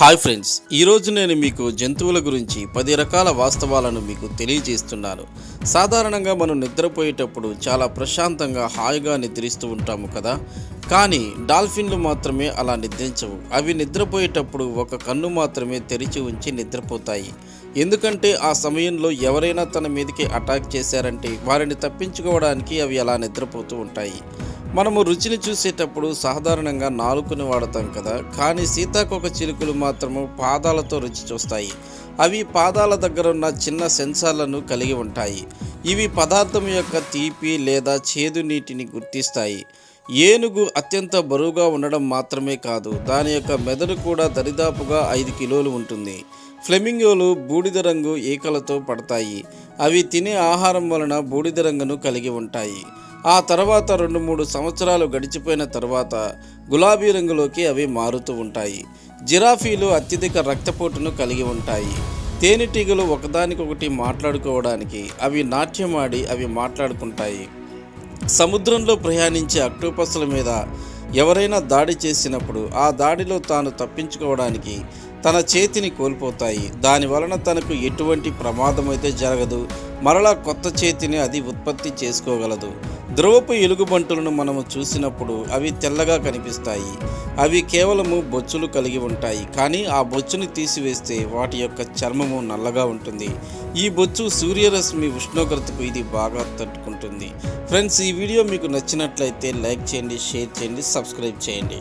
Hi friends ఈరోజు నేను మీకు జంతువుల గురించి పది రకాల వాస్తవాలను మీకు తెలియజేస్తున్నాను. సాధారణంగా మనం నిద్రపోయేటప్పుడు చాలా ప్రశాంతంగా హాయిగా నిద్రిస్తూ ఉంటాము కదా? కానీ డాల్ఫిన్లు మాత్రమే అలా నిద్రించవు. అవి నిద్రపోయేటప్పుడు ఒక కన్ను మాత్రమే తెరిచి ఉంచి నిద్రపోతాయి. ఎందుకంటే ఆ సమయంలో ఎవరైనా తన మీదకి అటాక్ చేశారంటే వారిని తప్పించుకోవడానికి అవి అలా నిద్రపోతూ ఉంటాయి. మనము రుచిని చూసేటప్పుడు సాధారణంగా నాలుకని వాడతాం కదా కానీ సీతాకోక చిలుకలు మాత్రము పాదాలతో రుచి చూస్తాయి. అవి పాదాల దగ్గర ఉన్న చిన్న సెన్సార్లను కలిగి ఉంటాయి. ఇవి పదార్థం యొక్క తీపి లేదా చేదు నీటిని గుర్తిస్తాయి. ఏనుగు అత్యంత బరువుగా ఉండడం మాత్రమే కాదు దాని యొక్క మెదడు కూడా దరిదాపుగా ఐదు కిలోలు ఉంటుంది. ఫ్లెమింగోలు బూడిద రంగు ఈకలతో పడతాయి. అవి తినే ఆహారం వలన బూడిద రంగును కలిగి ఉంటాయి. ఆ తర్వాత రెండు మూడు సంవత్సరాలు గడిచిపోయిన తర్వాత గులాబీ రంగులోకి అవి మారుతూ ఉంటాయి. జిరాఫీలు అత్యధిక రక్తపోటును కలిగి ఉంటాయి. తేనెటీగలు ఒకదానికొకటి మాట్లాడుకోవడానికి అవి నాట్యమాడి అవి మాట్లాడుకుంటాయి. సముద్రంలో ప్రయాణించే అక్టోపస్ల మీద ఎవరైనా దాడి చేసినప్పుడు ఆ దాడిలో తాను తప్పించుకోవడానికి తన చేతిని కోల్పోతాయి. దాని వలన తనకు ఎటువంటి ప్రమాదం అయితే జరగదు. మరలా కొత్త చేతిని అది ఉత్పత్తి చేసుకోగలదు. ధ్రువపు ఎలుగుబంటులను మనము చూసినప్పుడు అవి తెల్లగా కనిపిస్తాయి. అవి కేవలము బొచ్చులు కలిగి ఉంటాయి. కానీ ఆ బొచ్చుని తీసివేస్తే వాటి యొక్క చర్మము నల్లగా ఉంటుంది. ఈ బొచ్చు సూర్యరశ్మి ఉష్ణోగ్రతకు ఇది బాగా తట్టుకుంటుంది. ఫ్రెండ్స్ ఈ వీడియో మీకు నచ్చినట్లయితే లైక్ చేయండి షేర్ చేయండి సబ్స్క్రైబ్ చేయండి.